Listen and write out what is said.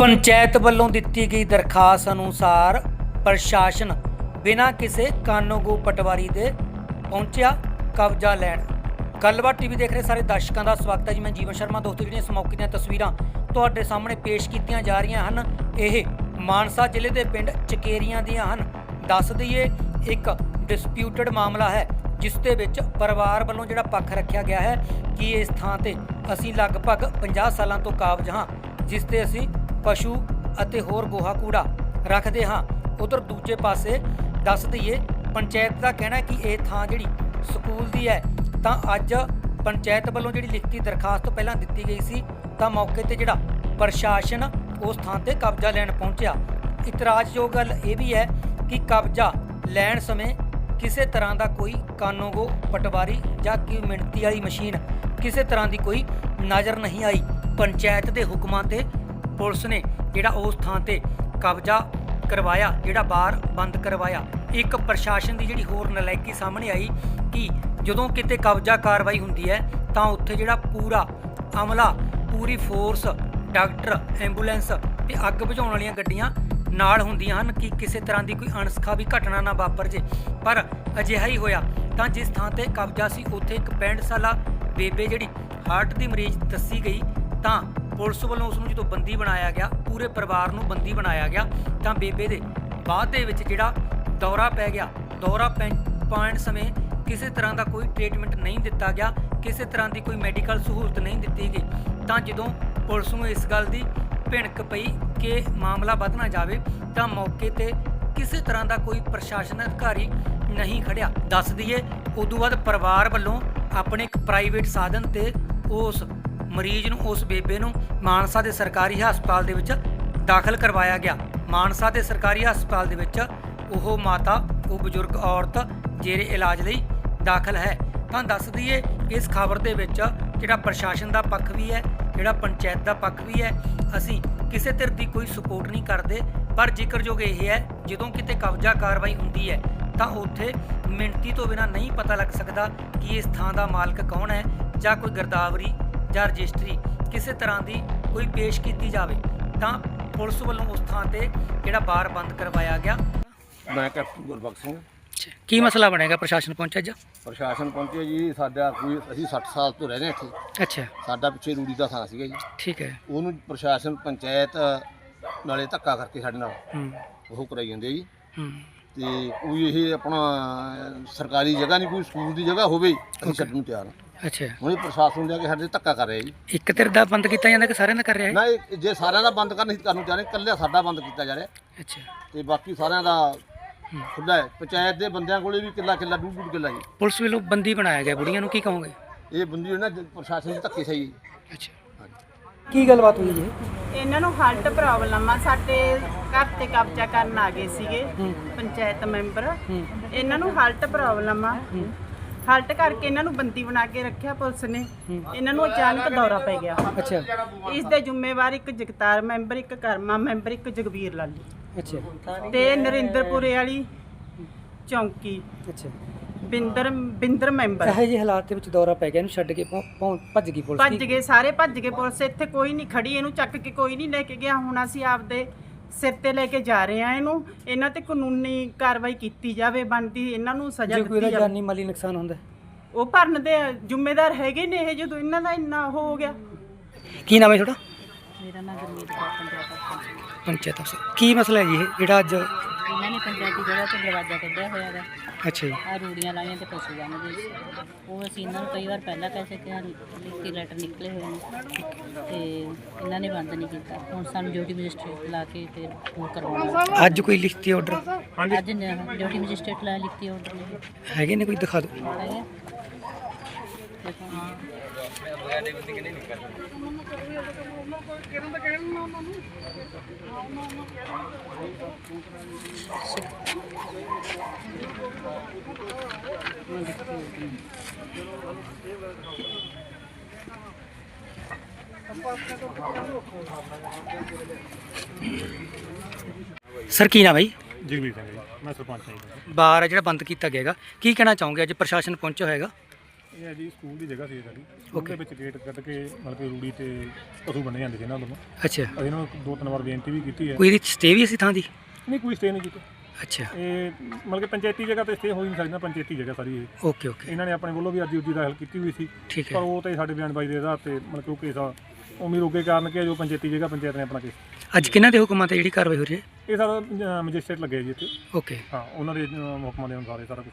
ਪੰਚਾਇਤ ਵੱਲੋਂ ਦਿੱਤੀ ਗਈ ਦਰਖਾਸਤ ਅਨੁਸਾਰ ਪ੍ਰਸ਼ਾਸਨ ਬਿਨਾਂ ਕਿਸੇ ਕਾਨੂੰਗੋ ਪਟਵਾਰੀ ਦੇ ਪਹੁੰਚਿਆ ਕਬਜ਼ਾ ਲੈਣ। ਗੱਲਬਾਤ ਟੀਵੀ ਦੇਖ ਰਹੇ ਸਾਰੇ ਦਰਸ਼ਕਾਂ ਦਾ ਸਵਾਗਤ ਹੈ ਜੀ। ਮੈਂ ਜੀਵਨ ਸ਼ਰਮਾ, ਦੋਸਤੋ ਜਿਹੜੀਆਂ ਇਸ ਮੌਕੇ ਦੀਆਂ ਤਸਵੀਰਾਂ ਤੁਹਾਡੇ ਸਾਹਮਣੇ ਪੇਸ਼ ਕੀਤੀਆਂ ਜਾ ਰਹੀਆਂ ਹਨ, ਇਹ ਮਾਨਸਾ ਜ਼ਿਲ੍ਹੇ ਦੇ ਪਿੰਡ ਚਕੇਰੀਆਂ ਦੀਆਂ ਹਨ। ਦੱਸ ਦਈਏ, ਇੱਕ ਡਿਸਪਿਊਟਡ ਮਾਮਲਾ ਹੈ, ਜਿਸ ਦੇ ਵਿੱਚ ਪਰਿਵਾਰ ਵੱਲੋਂ ਜਿਹੜਾ ਪੱਖ ਰੱਖਿਆ ਗਿਆ ਹੈ ਕਿ ਇਸ ਥਾਂ ਤੇ ਅਸੀਂ ਲਗਭਗ 50 ਸਾਲਾਂ ਤੋਂ ਕਾਬਜ ਹਾਂ, ਜਿਸ ਤੇ ਅਸੀਂ ਪਸ਼ੂ ਅਤੇ ਹੋਰ ਗੋਹਾ ਕੂੜਾ ਰੱਖਦੇ ਹਾਂ। ਉਧਰ ਦੂਜੇ ਪਾਸੇ ਦੱਸ ਦਈਏ, ਪੰਚਾਇਤ ਦਾ ਕਹਿਣਾ ਹੈ ਕਿ ਇਹ ਥਾਂ ਜਿਹੜੀ ਸਕੂਲ ਦੀ ਹੈ, ਤਾਂ ਅੱਜ ਪੰਚਾਇਤ ਵੱਲੋਂ ਜਿਹੜੀ ਲਿਖਤੀ ਦਰਖਾਸਤ ਪਹਿਲਾਂ ਦਿੱਤੀ ਗਈ ਸੀ, ਤਾਂ ਮੌਕੇ ਤੇ ਜਿਹੜਾ ਪ੍ਰਸ਼ਾਸਨ ਉਸ ਥਾਂ ਤੇ ਕਬਜ਼ਾ ਲੈਣ ਪਹੁੰਚਿਆ। ਇਤਰਾਜ਼ਯੋਗ ਗੱਲ ਇਹ ਵੀ ਹੈ ਕਿ ਕਬਜ਼ਾ ਲੈਣ ਸਮੇਂ ਕਿਸੇ ਤਰ੍ਹਾਂ ਦਾ ਕੋਈ ਕਾਨੂੰਗੋ ਪਟਵਾਰੀ ਜਾਂ ਕੋਈ ਮਿਣਤੀ ਵਾਲੀ ਮਸ਼ੀਨ ਕਿਸੇ ਤਰ੍ਹਾਂ ਦੀ ਕੋਈ ਨਜ਼ਰ ਨਹੀਂ ਆਈ। ਪੰਚਾਇਤ ਦੇ ਹੁਕਮਾਂ ਤੇ ਪੁਲਿਸ ਨੇ ਜਿਹੜਾ ਉਸ ਥਾਂ ਤੇ ਕਬਜ਼ਾ ਕਰਵਾਇਆ, ਜਿਹੜਾ ਬਾਰ ਬੰਦ ਕਰਵਾਇਆ, ਇੱਕ ਪ੍ਰਸ਼ਾਸਨ ਦੀ ਜਿਹੜੀ ਹੋਰ ਨਲਾਇਕੀ ਸਾਹਮਣੇ ਆਈ ਕਿ ਜਦੋਂ ਕਿਤੇ ਕਬਜ਼ਾ ਕਾਰਵਾਈ ਹੁੰਦੀ ਹੈ, ਤਾਂ ਉੱਥੇ ਜਿਹੜਾ ਪੂਰਾ ਅਮਲਾ, ਪੂਰੀ ਫੋਰਸ ਡਾਕਟਰ ਐਂਬੂਲੈਂਸ ਤੇ ਅੱਗ ਬੁਝਾਉਣ ਵਾਲੀਆਂ ਗੱਡੀਆਂ ਨਾਲ ਹੁੰਦੀਆਂ ਹਨ ਕਿ ਕਿਸੇ ਤਰ੍ਹਾਂ ਦੀ ਕੋਈ ਅਣਸਖਾ ਵੀ ਘਟਨਾ ਨਾ ਵਾਪਰ ਜੇ। ਪਰ ਅਜਿਹਾ ਹੀ ਹੋਇਆ, ਤਾਂ ਜਿਸ ਥਾਂ ਤੇ ਕਬਜ਼ਾ ਸੀ, ਉੱਥੇ ਇੱਕ 65 ਸਾਲਾ ਬੇਬੇ ਜਿਹੜੀ ਹਾਰਟ ਦੀ ਮਰੀਜ਼ ਦੱਸੀ ਗਈ, ਤਾਂ ਪੁਲਿਸ ਵੱਲੋਂ ਉਸ ਨੂੰ ਜਦੋਂ ਬੰਦੀ ਬਣਾਇਆ ਗਿਆ, ਪੂਰੇ ਪਰਿਵਾਰ ਨੂੰ ਬੰਦੀ ਬਣਾਇਆ ਗਿਆ, ਤਾਂ ਬੇਬੇ ਦੇ ਬਾਅਦ ਦੇ ਵਿੱਚ ਜਿਹੜਾ ਦੌਰਾ ਪੈ ਗਿਆ, ਦੌਰਾ ਪੈਣ ਪਾਉਣ ਸਮੇਂ ਕਿਸੇ ਤਰ੍ਹਾਂ ਦਾ ਕੋਈ ਟ੍ਰੀਟਮੈਂਟ ਨਹੀਂ ਦਿੱਤਾ ਗਿਆ, ਕਿਸੇ ਤਰ੍ਹਾਂ ਦੀ ਕੋਈ ਮੈਡੀਕਲ ਸਹੂਲਤ ਨਹੀਂ ਦਿੱਤੀ ਗਈ, ਤਾਂ ਜਦੋਂ ਪੁਲਿਸ ਨੂੰ ਇਸ ਗੱਲ ਦੀ ਭਿਣਕ ਪਈ ਕਿ ਮਾਮਲਾ ਵੱਧ ਨਾ ਜਾਵੇ, ਤਾਂ ਮੌਕੇ ਤੇ ਕਿਸੇ ਤਰ੍ਹਾਂ ਦਾ ਕੋਈ ਪ੍ਰਸ਼ਾਸਨ ਅਧਿਕਾਰੀ ਨਹੀਂ ਖੜਿਆ। ਦੱਸ ਦਈਏ, ਉਦੋਂ ਬਾਅਦ ਪਰਿਵਾਰ ਵੱਲੋਂ ਆਪਣੇ ਇੱਕ ਪ੍ਰਾਈਵੇਟ ਸਾਧਨ ਤੇ ਉਸ ਮਰੀਜ਼ ਨੂੰ ਉਸ ਬੇਬੇ ਨੂੰ ਮਾਨਸਾ ਦੇ ਸਰਕਾਰੀ ਹਸਪਤਾਲ ਦੇ ਵਿੱਚ ਦਾਖਲ ਕਰਵਾਇਆ ਗਿਆ। ਮਾਨਸਾ ਦੇ ਸਰਕਾਰੀ ਹਸਪਤਾਲ ਦੇ ਵਿੱਚ ਉਹ ਮਾਤਾ, ਉਹ ਬਜ਼ੁਰਗ ਔਰਤ ਜੇਰੇ ਇਲਾਜ ਲਈ ਦਾਖਲ ਹੈ। ਤਾਂ ਦੱਸ ਦਈਏ, ਇਸ ਖਬਰ ਦੇ ਵਿੱਚ ਜਿਹੜਾ ਪ੍ਰਸ਼ਾਸਨ ਦਾ ਪੱਖ ਵੀ ਹੈ, ਜਿਹੜਾ ਪੰਚਾਇਤ ਦਾ ਪੱਖ ਵੀ ਹੈ, ਅਸੀਂ ਕਿਸੇ ਧਿਰ ਦੀ ਕੋਈ ਸਪੋਰਟ ਨਹੀਂ ਕਰਦੇ। ਪਰ ਜ਼ਿਕਰਯੋਗ ਇਹ ਹੈ, ਜਦੋਂ ਕਿਤੇ ਕਬਜ਼ਾ ਕਾਰਵਾਈ ਹੁੰਦੀ ਹੈ, ਤਾਂ ਉੱਥੇ ਮਿਣਤੀ ਤੋਂ ਬਿਨਾ ਨਹੀਂ ਪਤਾ ਲੱਗ ਸਕਦਾ ਕਿ ਇਸ ਥਾਂ ਦਾ ਮਾਲਕ ਕੌਣ ਹੈ ਜਾਂ ਕੋਈ ਗਰਦਾਵਰੀ ਜਾਂ ਰਜਿਸਟਰੀ ਕਿਸੇ ਤਰ੍ਹਾਂ ਦੀ ਕੋਈ ਪੇਸ਼ ਕੀਤੀ ਜਾਵੇ ਤਾਂ ਪੁਲਿਸ ਵੱਲੋਂ ਉਸ ਥਾਂ ਤੇ ਜਿਹੜਾ ਬਾਰ ਬੰਦ ਕਰਵਾਇਆ ਗਿਆ। ਮੈਂ ਕੈਪਟਨ ਗੁਰਬਖਸ਼ ਸਿੰਘ। ਕੀ ਮਸਲਾ ਬਣੇਗਾ ਪ੍ਰਸ਼ਾਸਨ ਪਹੁੰਚਿਆ ਅੱਜ? ਪ੍ਰਸ਼ਾਸਨ ਪਹੁੰਚਿਆ ਜੀ ਸਾਡਾ ਕੋਈ ਅਸੀਂ 60 ਸਾਲ ਤੋਂ ਰਹਿ ਰਹੇ ਹਾਂ ਇੱਥੇ। ਅੱਛਾ। ਸਾਡਾ ਪਿੱਛੇ ਰੂੜੀ ਦਾ ਥਾਂ ਸੀਗਾ ਜੀ। ਠੀਕ ਹੈ। ਉਹਨੂੰ ਪ੍ਰਸ਼ਾਸਨ ਪੰਚਾਇਤ ਨਾਲੇ ਧੱਕਾ ਕਰਕੇ ਸਾਡੇ ਨਾਲ ਹੂੰ। ਉਹ ਕਰਾਈ ਜਾਂਦੇ ਜੀ। ਹੂੰ। ਤੇ ਕੋਈ ਇਹ ਆਪਣਾ ਸਰਕਾਰੀ ਜਗ੍ਹਾ ਨਹੀਂ ਕੋਈ ਸਕੂਲ ਦੀ ਜਗ੍ਹਾ ਹੋਵੇ ਅਸੀਂ ਛੱਡਣ ਨੂੰ ਤਿਆਰ ਹਾਂ। ਅੱਛਾ। ਹੁਣ ਇਹ ਪ੍ਰਸ਼ਾਸਨ ਲਿਆ ਕੇ ਸਾਡੇ ਧੱਕਾ ਕਰ ਰਿਹਾ ਜੀ। ਇੱਕ ਧਿਰ ਦਾ ਬੰਦ ਕੀਤਾ ਜਾਂਦਾ ਕਿ ਸਾਰਿਆਂ ਦਾ ਕਰ ਰਿਹਾ ਹੈ ਨਾ ਇਹ ਜੇ ਸਾਰਿਆਂ ਦਾ ਬੰਦ ਕਰਨ ਕਰਨ ਨੂੰ ਤਿਆਰ ਹਾਂ ਇਕੱਲੇ ਸਾਡਾ ਬੰਦ ਕੀਤਾ ਜਾ ਰਿਹਾ। ਅੱਛਾ। ਤੇ ਬਾਕੀ ਸਾਰਿਆਂ ਦਾ ਖੁੱਲਾ ਹੈ। ਪੰਚਾਇਤ ਦੇ ਬੰਦਿਆਂ ਕੋਲੇ ਵੀ ਕਿੱਲਾ ਕਿੱਲਾ ਡੂਢ ਕਿੱਲਾ ਜੀ। ਪੁਲਿਸ ਵੱਲੋਂ ਬੰਦੀ ਬਣਾਇਆ ਗਿਆ ਬੁੜੀਆਂ ਨੂੰ ਕੀ ਕਹੋਗੇ? ਇਹ ਬੰਦੀ ਨਾ ਪ੍ਰਸ਼ਾਸਨ ਦੇ ਧੱਕੇ ਸਹੀ ਅੱਛਾ। ਕੀ ਗੱਲਬਾਤ ਹੋਈ ਜੀ? ਇਹਨਾਂ ਨੂੰ ਹਾਰਟ ਪ੍ਰੋਬਲਮ ਆ ਸਾਡੇ ਘਰ ਤੇ ਕਬਜ਼ਾ ਕਰਨ ਆ ਗਏ ਸੀਗੇ ਪੰਚਾਇਤ ਮੈਂਬਰ। ਇਹਨਾਂ ਨੂੰ ਹਾਰਟ ਪ੍ਰੋਬਲਮ ਆ। ਹਾਰਟ ਕਰਕੇ ਇਹਨਾਂ ਨੂੰ ਬੰਦੀ ਬਣਾ ਕੇ ਰੱਖਿਆ ਪੁਲਿਸ ਨੇ। ਇਹਨਾਂ ਨੂੰ ਅਚਾਨਕ ਦੌਰਾ ਪੈ ਗਿਆ। ਅੱਛਾ। ਇਸ ਦੇ ਜ਼ਿੰਮੇਵਾਰ ਇੱਕ ਜਗਤਾਰ ਮੈਂਬਰ ਇੱਕ ਕਰਮਾ ਮੈਂਬਰ ਇੱਕ ਜਗਵੀਰ ਲਾਲੀ। ਅੱਛਾ। ਤੇ ਨਰਿੰਦਰਪੁਰੇ ਵਾਲੀ ਚੌਂਕੀ। ਅੱਛਾ। ਬਿੰਦਰ ਬਿੰਦਰ ਮੈਂਬਰ। ਇਹੋ ਜਿਹੇ ਹਾਲਾਤ ਦੇ ਵਿੱਚ ਦੌਰਾ ਪੈ ਗਿਆ ਇਹਨੂੰ ਛੱਡ ਕੇ ਭੱਜ ਗਈ ਪੁਲਿਸ ਭੱਜ ਗਏ ਸਾਰੇ ਭੱਜ ਗਏ ਪੁਲਿਸ। ਇੱਥੇ ਕੋਈ ਨਹੀਂ ਖੜੀ ਇਹਨੂੰ ਚੱਕ ਕੇ ਕੋਈ ਨਹੀਂ ਲੈ ਕੇ ਗਿਆ। ਹੁਣ ਅਸੀਂ ਆਪਦੇ ਸਿਰ ਤੇ ਲੈ ਕੇ ਜਾ ਰਹੇ ਆ ਇਹਨੂੰ ਇਹਨਾਂ ਤੇ ਕਾਨੂੰਨੀ ਕਾਰਵਾਈ ਕੀਤੀ ਜਾਵੇ ਬਣਦੀ ਇਹਨਾਂ ਨੂੰ ਸਜ਼ਾ ਜੇ ਕੋਈ ਦਿੱਤੀ ਇਹਦਾ ਜਾਵੇ। ਜਾਨੀ ਮਾਲੀ ਨੁਕਸਾਨ ਹੁੰਦਾ ਹੈ। ਉਹ ਭਰਨ ਦੇ ਜ਼ਿੰਮੇਦਾਰ ਹੈਗੇ ਨੇ ਇਹ ਜਦੋਂ ਇਹਨਾਂ ਦਾ ਇੰਨਾ ਉਹ ਹੋ ਗਿਆ। ਕੀ ਨਾਮ ਹੈ ਤੁਹਾਡਾ? ਮੇਰਾ ਨਾਮ ਗੁਰਮੀਤ ਕੌਰ ਪੰਚਾਇਤ ਅਫਸਰ। ਪੰਚਾਇਤ ਅਫਸਰ। ਕੀ ਮਸਲਾ ਹੈ ਜੀ ਇਹ? ਜਿਹੜਾ ਅੱਜ ਪੰਚਾਇਤੀ ਜਗ੍ਹਾ ਤੇ ਦਰਵਾਜ਼ਾ ਕੱਢਿਆ ਹੋਇਆ ਹੈ ਅੱਛਾ ਜੀ। ਆ ਰੂੜੀਆਂ ਲਾਈਆਂ ਤੇ ਪਸ਼ੂ ਬੰਨ੍ਹਦੇ ਉਹ ਅਸੀਂ ਇਹਨਾਂ ਨੂੰ ਕਈ ਵਾਰ ਪਹਿਲਾਂ ਕਹਿ ਸਕੇ ਹਾਂ ਲਿਖਤੀ ਲੈਟਰ ਨਿਕਲੇ ਹੋਏ ਨੇ। ਤੇ ਇਹਨਾਂ ਨੇ ਬੰਦ ਨਹੀਂ ਕੀਤਾ। ਹੁਣ ਸਾਨੂੰ ਡਿਊਟੀ ਮੈਜਿਸਟ੍ਰੇਟ ਲਾ ਕੇ ਫਿਰ ਉਹ ਕਰਵਾਉਣਾ ਅੱਜ ਕੋਈ ਲਿਖਤੀ ਆਰਡਰ ਅੱਜ ਡਿਊਟੀ ਮੈਜਿਸਟ੍ਰੇਟ ਲਾ ਲਿਖਤੀ ਆਰਡਰ ਹੈਗੇ ਨੇ ਕੋਈ ਦਿਖਾ ਦਿਓ? ਹੈਗਾ? ਦੇਖੋ ਸਰ ਕੀ ਹੈ ਜੀ? ਜਗਵੀਰ ਸਿੰਘ ਜੀ ਮੈਂ ਸਰਪੰਚ ਹਾਂ ਜੀ। ਬਾਰ ਹੈ ਜਿਹੜਾ ਬੰਦ ਕੀਤਾ ਗਿਆ ਹੈਗਾ। ਕੀ ਕਹਿਣਾ ਚਾਹੋਗੇ? ਅੱਜ ਪ੍ਰਸ਼ਾਸਨ ਪਹੁੰਚਿਆ ਹੋਏਗਾ ਇਹ ਹੈ ਜੀ ਸਕੂਲ ਦੀ ਜਗ੍ਹਾ ਸੀ ਸਾਡੀ। ਸਕੂਲ ਦੇ ਵਿੱਚ ਗੇਟ ਕੱਢ ਕੇ ਮਤਲਬ ਕਿ ਰੂੜੀ ਤੇ ਪਸ਼ੂ ਬੰਨੇ ਜਾਂਦੇ ਸੀ ਇਹਨਾਂ ਵੱਲੋਂ। ਅੱਛਾ। ਅਸੀਂ ਇਹਨਾਂ ਨੂੰ ਦੋ ਤਿੰਨ ਵਾਰ ਬੇਨਤੀ ਵੀ ਕੀਤੀ ਹੈ। ਕੋਈ ਇਹਦੀ ਸਟੇ ਵੀ ਸੀ ਥਾਂ ਦੀ? ਨਹੀਂ ਕੋਈ ਸਟੇ ਨਹੀਂ ਕੀਤਾ। ਅੱਛਾ। ਇਹ ਮਤਲਬ ਕਿ ਪੰਚਾਇਤੀ ਜਗ੍ਹਾ ਤੇ ਸਟੇ ਹੋ ਹੀ ਨਹੀਂ ਸਕਦਾ ਪੰਚਾਇਤੀ ਜਗ੍ਹਾ ਸਾਰੀ ਇਹ। ਓਕੇ ਓਕੇ ਇਹਨਾਂ ਨੇ ਆਪਣੇ ਵੱਲੋਂ ਵੀ ਅਰਜੀ ਉਰਜੀ ਦਾਖਲ ਕੀਤੀ ਹੋਈ ਸੀ। ਠੀਕ ਪਰ ਹੈ ਉਹ ਤੇ ਸਾਡੇ ਬਿਆਨਬਾਜ਼ੀ ਦੇ ਆਧਾਰ ਤੇ ਮਤਲਬ ਕਿ ਉਹ ਕੇਸ ਆ ਉਮੀਦ ਰੋਕੇ ਕਾਰਨ ਕਿ ਜੋ ਪੰਚਾਇਤੀ ਜਗ੍ਹਾ ਪੰਚਾਇਤ ਨੇ ਆਪਣਾ ਕੇਸ ਅੱਜ ਕਿਹਨਾਂ ਦੇ ਹੁਕਮਾਂ ਤੇ ਜਿਹੜੀ ਕਾਰਵਾਈ ਹੋ ਰਹੀ ਹੈ? ਇਹ ਸਾਰਾ ਮੈਜਿਸਟ੍ਰੇਟ ਲੱਗੇ ਜੀ ਇੱਥੇ। ਓਕੇ ਹਾਂ ਉਹਨਾਂ ਦੇ ਅਹ, ਹੁਕਮਾਂ ਦੇ ਅਨੁਸਾਰ ਇਹ ਸਾਰਾ ਕੁਝ